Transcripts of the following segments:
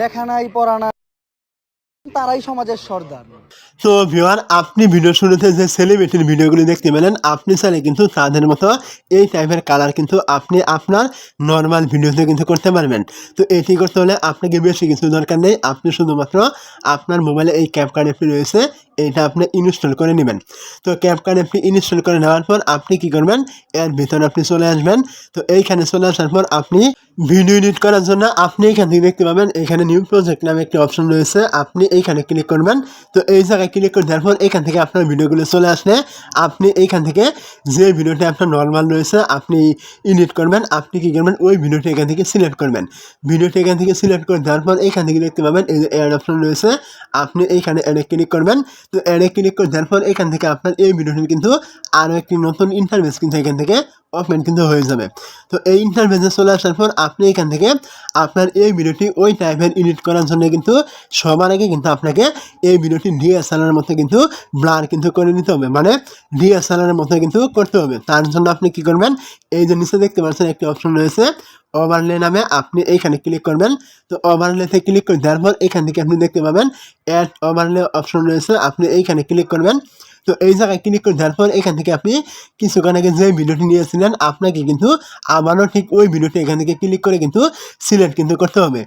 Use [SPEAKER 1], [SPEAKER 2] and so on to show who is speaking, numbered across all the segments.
[SPEAKER 1] লেখা নাই, পড়া নাই, তারাই সমাজের সর্দার।
[SPEAKER 2] তো ভিওয়ার আপনি ভিডিও শুরুতে যে সেলিব্রিটির ভিডিওগুলি দেখতে পেলেন, আপনি চাইলে কিন্তু তাদের মতো এই টাইপের কালার কিন্তু আপনি আপনার নর্মাল ভিডিওতে কিন্তু করতে পারবেন। তো এটি করতে হলে আপনাকে বেশি কিছু দরকার নেই, আপনি শুধুমাত্র আপনার মোবাইলে এই ক্যাপকার্ড অ্যাপটি রয়েছে এইটা আপনি ইনস্টল করে নেবেন। তো ক্যাপকার্ড অ্যাপটি ইনস্টল করে নেওয়ার পর আপনি কি করবেন, এর ভিতরে আপনি চলে আসবেন। তো এইখানে চলে আসার পর আপনি ভিডিও এডিট করার জন্য আপনি এখান থেকে দেখতে পাবেন এখানে নিউ প্রজেক্ট নামে একটি অপশন রয়েছে। আপনি এইখানে ক্লিক করবেন। তো এই জায়গায় ক্লিক করে দেওয়ার পর এখান থেকে আপনার ভিডিওগুলো চলে আসলে আপনি এইখান থেকে যে ভিডিওটি আপনার নর্মাল রয়েছে, আপনি এডিট করবেন। আপনি কী করবেন? ওই ভিডিওটি এখান থেকে সিলেক্ট করবেন। ভিডিওটি এখান থেকে সিলেক্ট করে দেওয়ার পর এখান থেকে দেখতে পাবেন এই যে অ্যাড অপশন রয়েছে। আপনি এইখানে অ্যাডে ক্লিক করবেন। তো অ্যাডে ক্লিক করে দেওয়ার পর এখান থেকে আপনার এই ভিডিওটির কিন্তু আরও একটি নতুন ইন্টারভেস কিন্তু এখান থেকে ওপেন কিন্তু হয়ে যাবে। তো এই ইন্টারভেন্সে চলে আসার পর আপনি এখান থেকে আপনার এই ভিডিওটি ওই টাইপের এডিট করার জন্য কিন্তু সবার আগে কিন্তু আপনাকে এই ভিডিওটি ডিএসএলআর মতো কিন্তু ব্লার কিন্তু করে নিতে হবে। মানে ডিএসএলআর মধ্যে কিন্তু করতে হবে। তার জন্য আপনি কি করবেন? এই যে নিচে দেখতে পাচ্ছেন একটি অপশন রয়েছে ওভারলে নামে আপনি এইখানে ক্লিক করবেন। তো ওভারলেতে ক্লিক করে দেওয়ার পর এখান থেকে আপনি দেখতে পাবেন অ্যাড ওভারলে অপশন রয়েছে, আপনি এইখানে ক্লিক করবেন। তো এই জায়গায় ক্লিক করে দেওয়ার পর এখান থেকে আপনি কিছুক্ষণ আগে যে ভিডিওটি নিয়েছিলেন, আপনাকে কিন্তু আবারও ঠিক ওই ভিডিওটি এখান থেকে ক্লিক করে কিন্তু সিলেক্ট কিন্তু করতে হবে।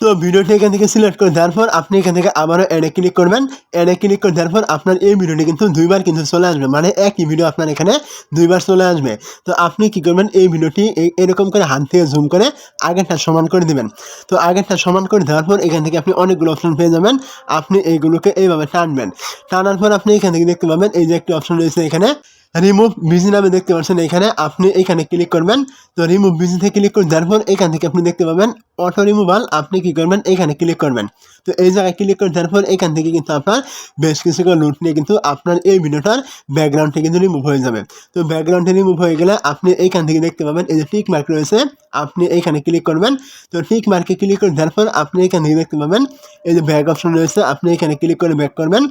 [SPEAKER 2] তো ভিডিওটি এখান থেকে সিলেক্ট করে দেওয়ার পর আপনি এখান থেকে আবারও অ্যাডে ক্লিক করবেন। অ্যাডে ক্লিক করে দেওয়ার পর আপনার এই ভিডিওটি কিন্তু দুইবার কিন্তু চলে আসবে। মানে একই ভিডিও আপনার এখানে দুইবার চলে আসবে। তো আপনি কি করবেন? এই ভিডিওটি এরকম করে হাত থেকে জুম করে আগেরটা সমান করে দিবেন। তো আগেরটা সমান করে দেওয়ার পর এখান থেকে আপনি অনেকগুলো অপশন পেয়ে যাবেন। আপনি এইগুলোকে এইভাবে টানবেন। টানার পর আপনি এখান থেকে দেখতে পাবেন, এই যে একটি অপশন রয়েছে এখানে। রিমুভ বিজি নামে দেখতে পাচ্ছেন এখানে। আপনি এখানে ক্লিক করবেন। তো রিমুভ বিজিতে ক্লিক করে দেওয়ার পর এখান থেকে আপনি দেখতে পাবেন অটো রিমুভাল আপনি কি করবেন? এখানে ক্লিক করবেন। তো এই জায়গায় ক্লিক করে দেওয়ার পর এখান থেকে কিন্তু আপনার বেশ কিছু লুট নিয়ে কিন্তু আপনার এই ভিডিওটার ব্যাকগ্রাউন্ডটা কিন্তু রিমুভ হয়ে যাবে। তো ব্যাকগ্রাউন্ডটা রিমুভ হয়ে গেলে আপনি এইখান থেকে দেখতে পাবেন এই যে টিক মার্ক রয়েছে। আপনি এইখানে ক্লিক করবেন। তো টিক মার্কে ক্লিক করে দেওয়ার পর আপনি এখান থেকে দেখতে পাবেন এই যে ব্যাক অপশন রয়েছে। আপনি এখানে ক্লিক করে ব্যাক করবেন।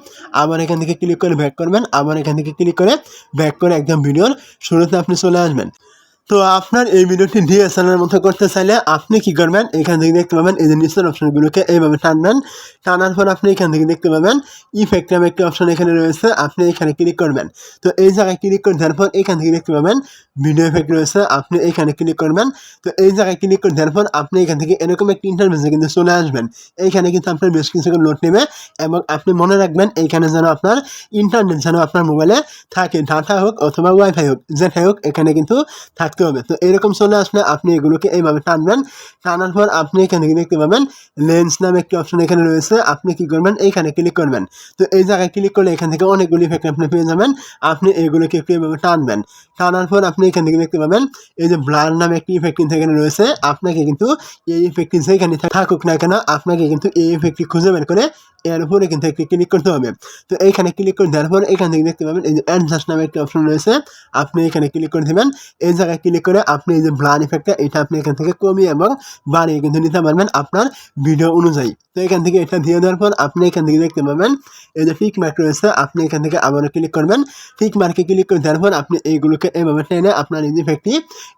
[SPEAKER 2] আবার এখান থেকে ক্লিক করে ব্যাক করবেন। আবার এখান থেকে ক্লিক করে ব্যাক করে একদম ভিডিওর শুরুতে আপনি চলে আসবেন। তো আপনার এই ভিডিওটি ডিএসএলআর মতো করতে চাইলে আপনি কি করবেন? এখান থেকে দেখতে পাবেন এই যে নিচের অপশনগুলোকে এইভাবে টানবেন। টানার পর আপনি এখান থেকে দেখতে পাবেন ইফেক্ট নামে একটি অপশন এখানে রয়েছে, আপনি এখানে ক্লিক করবেন। তো এই জায়গায় ক্লিক করে দেওয়ার পর এখান থেকে দেখতে পাবেন ভিডিও এফেক্ট রয়েছে, আপনি এখানে ক্লিক করবেন। তো এই জায়গায় ক্লিক করে দেওয়ার পর আপনি এখান থেকে এরকম একটি ইন্টারভেসে কিন্তু চলে আসবেন। এইখানে কিন্তু আপনার বেশ কিছু নোট নেবে এবং আপনি মনে রাখবেন এইখানে যেন আপনার ইন্টারনেট যেন আপনার মোবাইলে থাকে ডাটা হোক অথবা ওয়াইফাই হোক, যেটাই হোক, এখানে কিন্তু থাকতে হবে তো এরকম চলে আসলে আপনি এগুলোকে এইভাবে টানবেন। টানার পর আপনি এখানে দেখতে পাবেন লেন্স নামে একটি অপশন এখানে রয়েছে। আপনি কি করবেন? এইখানে ক্লিক করবেন। তো এই জায়গায় ক্লিক করলে এখান থেকে অনেকগুলি ইফেক্ট আপনি পেয়ে যাবেন। আপনি এগুলোকে একটু এইভাবে টানবেন। টানার পর আপনি এখান থেকে দেখতে পাবেন, এই যে ব্লার নামে একটি ইফেক্ট কিন্তু এখানে রয়েছে। আপনাকে কিন্তু এই ইফেক্টটি যেখানে থাকুক না কেন, আপনাকে কিন্তু এই ইফেক্টটি খুঁজে বের করে এর উপরে কিন্তু একটি ক্লিক করতে হবে। তো এইখানে ক্লিক করে দেওয়ার পর এখান থেকে দেখতে পাবেন, এই যে অ্যাডজাস্ট নামে একটি অপশন রয়েছে। আপনি এখানে ক্লিক করে দেবেন। এই জায়গায় ক্লিক করে আপনি এই যে ব্লার ইফেক্টটা এটা আপনি এখান থেকে কমিয়ে এবং বাড়িয়ে কিন্তু নিতে পারবেন আপনার ভিডিও অনুযায়ী। তো এখান থেকে এটা দিয়ে দেওয়ার পর আপনি এখান থেকে দেখতে পাবেন, এই যে টিক মার্ক রয়েছে, আপনি এখান থেকে আবারও ক্লিক করবেন। টিক মার্কে ক্লিক করে দেওয়ার পর আপনি এইগুলোকে এভাবে টেনে আপনার এই যে ইফেক্টটি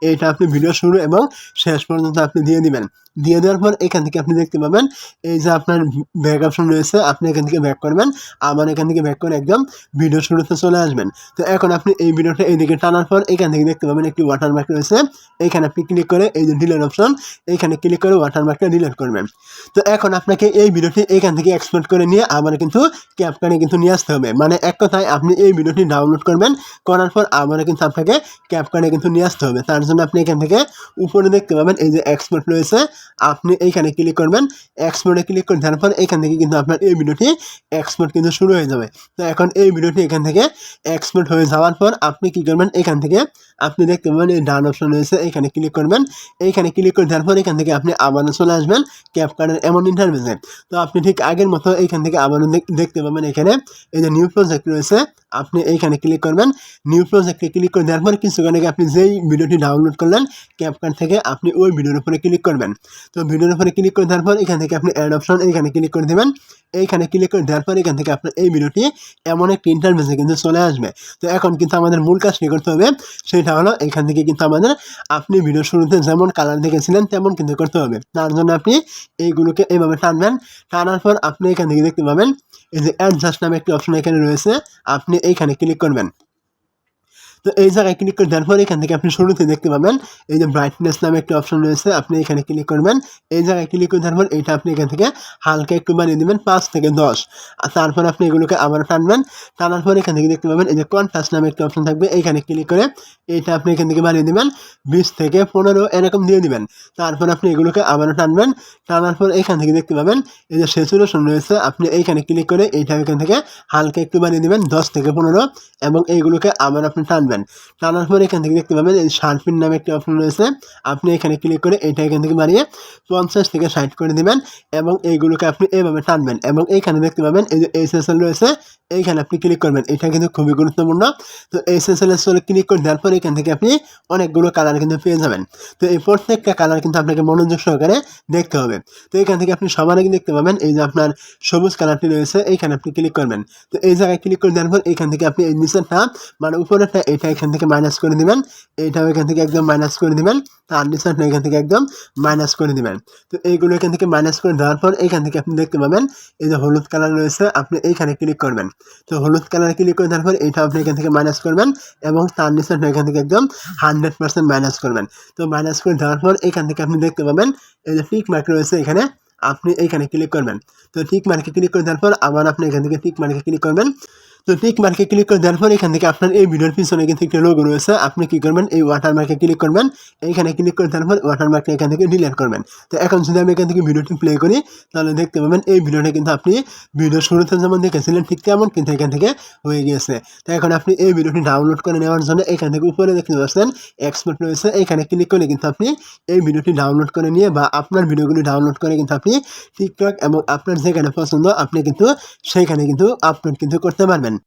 [SPEAKER 2] এটা আপনি ভিডিও শুরু এবং শেষ পর্যন্ত আপনি দিয়ে দিবেন। দিয়ে দেওয়ার পর এখান থেকে আপনি দেখতে পাবেন, এই যে আপনার ব্যাক অপশন রয়েছে, আপনি এখান থেকে ব্যাক করবেন, আবার এখান থেকে ব্যাক করে একদম ভিডিও শুরুতে চলে আসবেন। তো এখন আপনি এই ভিডিওটা এইদিকে টানার পর এখান থেকে দেখতে পাবেন একটি ওয়াটারমার্ক রয়েছে, এখানে আপনি ক্লিক করে এই যে ডিলেট অপশন এখানে ক্লিক করে ওয়াটারমার্কটা ডিলিট করবেন। তো এখন আপনাকে এই ভিডিওটি এখান থেকে এক্সপোর্ট করে নিয়ে আবার কিন্তু ক্যাপকানে কিন্তু নিয়ে আসতে হবে। মানে এক কথায় আপনি এই ভিডিওটি ডাউনলোড করবেন, করার পর আবারও কিন্তু আপনাকে ক্যাপকানে কিন্তু নিয়ে আসতে হবে। তার জন্য আপনি এখান থেকে উপরে দেখতে পাবেন এই যে এক্সপোর্ট রয়েছে আপনি এইখানে ক্লিক করবেন এক্সপোর্টে ক্লিক করে দেওয়ার পর এখান থেকে কিন্তু আপনার এই ভিডিওটি এক্সপোর্ট কিন্তু শুরু হয়ে যাবে। তো এখন এই ভিডিওটি এখান থেকে এক্সপোর্ট হয়ে যাওয়ার পর আপনি কি করবেন, এখান থেকে আপনি দেখতে পাবেন এই ডান অপশন রয়েছে এখানে ক্লিক করবেন। এইখানে ক্লিক করে দেওয়ার পর এখান থেকে আপনি আবারও চলে আসবেন ক্যাপকার্ডের এমন ইন্টারভেসে তো আপনি ঠিক আগের মতো এইখান থেকে আবারও দেখতে পাবেন এখানে এই যে নিউ প্রজেক্ট রয়েছে আপনি এইখানে ক্লিক করবেন নিউ প্রজেক্টে ক্লিক করে দেওয়ার পর কিছুক্ষণ আগে আপনি যেই ভিডিওটি ডাউনলোড করলেন ক্যাপকার্ট থেকে আপনি ওই ভিডিওর উপরে ক্লিক করবেন। তো ভিডিওর উপরে ক্লিক করে দেওয়ার পর এখান থেকে আপনি অ্যাড অপশন এইখানে ক্লিক করে দেবেন। এইখানে ক্লিক করে দেওয়ার পর এখান থেকে আপনার এই ভিডিওটি এমন একটি ইন্টারভেসে কিন্তু চলে আসবে। তো এখন কিন্তু আমাদের মূল কাজটি করতে হবে, সেটা হলো এখান থেকে কিন্তু আমাদের আপনি ভিডিও শুরুতে যেমন কালার দেখেছিলেন, তেমন কিন্তু করতে হবে। তার জন্য আপনি এইগুলোকে এইভাবে টানবেন, টানার পর আপনি এখান থেকে দেখতে পাবেন এই যে অ্যাডজাস্ট নামে একটি অপশন এখানে রয়েছে আপনি এইখানে ক্লিক করবেন। তো এই জায়গায় ক্লিক করে দেওয়ার পর এখান থেকে আপনি শুরুতে দেখতে পাবেন, এই যে ব্রাইটনেস নামে একটি অপশন রয়েছে, আপনি এখানে ক্লিক করবেন। এই জায়গায় ক্লিক করে দেওয়ার পর এইটা আপনি এখান থেকে হালকা একটু বানিয়ে দেবেন, পাঁচ থেকে দশ। আর তারপর আপনি এগুলোকে আবার টানবেন, টানার পর এখান থেকে দেখতে পাবেন, এই যে কনফাস নামে একটি অপশন থাকবে, এইখানে ক্লিক করে এইটা আপনি এখান থেকে বানিয়ে দেবেন, বিশ থেকে পনেরো এরকম দিয়ে দিবেন। তারপর আপনি এগুলোকে আবারও টানবেন, টানার পর এখান থেকে দেখতে পাবেন, এই যে সেচুরেশন রয়েছে, আপনি এইখানে ক্লিক করে এইটা এখান থেকে হালকা একটু বানিয়ে দেবেন, দশ থেকে পনেরো, এবং এইগুলোকে আবার আপনি টানবেন। টানার পর এখান থেকে দেখতে পাবেন এই শার্পিন নামে একটি অপশন রয়েছে। আপনি এখানে ক্লিক করে এইটা এখান থেকে বানিয়ে পঞ্চাশ থেকে ষাট করে দেবেন এবং এইগুলোকে আপনি এইভাবে টানবেন এবং এইখানে দেখতে পাবেন এই যে এসএসএল রয়েছে, এইখানে আপনি ক্লিক করবেন। এটা কিন্তু খুবই গুরুত্বপূর্ণ। তো এসএসএল এর সলে ক্লিক করে দেওয়ার পর এখান থেকে আপনি অনেকগুলো কালার কিন্তু পেয়ে যাবেন। তো এই প্রত্যেকটা কালার কিন্তু আপনাকে মনোযোগ সহকারে দেখতে হবে। তো এখান থেকে আপনি সবার আগে দেখতে পাবেন এই যে আপনার সবুজ কালারটি রয়েছে, এইখানে আপনি ক্লিক করবেন। তো এই জায়গায় ক্লিক করে দেওয়ার পর এখান থেকে আপনি এই নিচেরটা মানে উপরেরটা এটা এখান থেকে মাইনাস করে দিবেন। এইটাও এখান থেকে একদম মাইনাস করে দিবেন। তার নিচেরটা এখান থেকে একদম মাইনাস করে দিবেন। তো এইগুলো এখান থেকে মাইনাস করে দেওয়ার পর এখান থেকে আপনি দেখতে পাবেন, এই যে হলুদ কালার রয়েছে, আপনি এইখানে ক্লিক করবেন। তো হলুদ কালার ক্লিক করে দেওয়ার পর এইটা আপনি এখান থেকে মাইনাস করবেন এবং তার নিচেরটা এখান থেকে একদম হান্ড্রেড পার্সেন্ট মাইনাস করবেন। তো মাইনাস করে দেওয়ার পর এখান থেকে আপনি দেখতে পাবেন, এই যে টিক মার্ক রয়েছে এখানে, আপনি এইখানে ক্লিক করবেন। তো টিক মার্কে ক্লিক করে দেওয়ার পর আবার আপনি এখান থেকে টিক মার্কে ক্লিক করবেন। তো টিক মার্কে ক্লিক করে দেওয়ার পর এখান থেকে আপনার এই ভিডিওর পিছনে কিন্তু একটা লোগো রয়েছে। আপনি কি করবেন? এই ওয়াটার মার্কে ক্লিক করবেন। এইখানে ক্লিক করে দেওয়ার পর ওয়াটার মার্কটা এখান থেকে ডিলিট করবেন। তো এখন যদি আমি এখান থেকে ভিডিওটি প্লে করি, তাহলে দেখতে পাবেন এই ভিডিওটা কিন্তু আপনি ভিডিও শুরুতে যেমন দেখেছিলেন, ঠিক তেমন কিন্তু এখান থেকে হয়ে গিয়েছে। তো এখন আপনি এই ভিডিওটি ডাউনলোড করে নেওয়ার জন্য এখান থেকে উপরে দেখতে পাচ্ছেন এক্সপোর্ট রয়েছে। এখানে ক্লিক করলে কিন্তু আপনি এই ভিডিওটি ডাউনলোড করে নিয়ে বা আপনার ভিডিওগুলি ডাউনলোড করে কিন্তু আপনি টিকটক এবং আপনার যেখানে পছন্দ, আপনি কিন্তু সেইখানে কিন্তু আপলোড কিন্তু করতে পারবেন।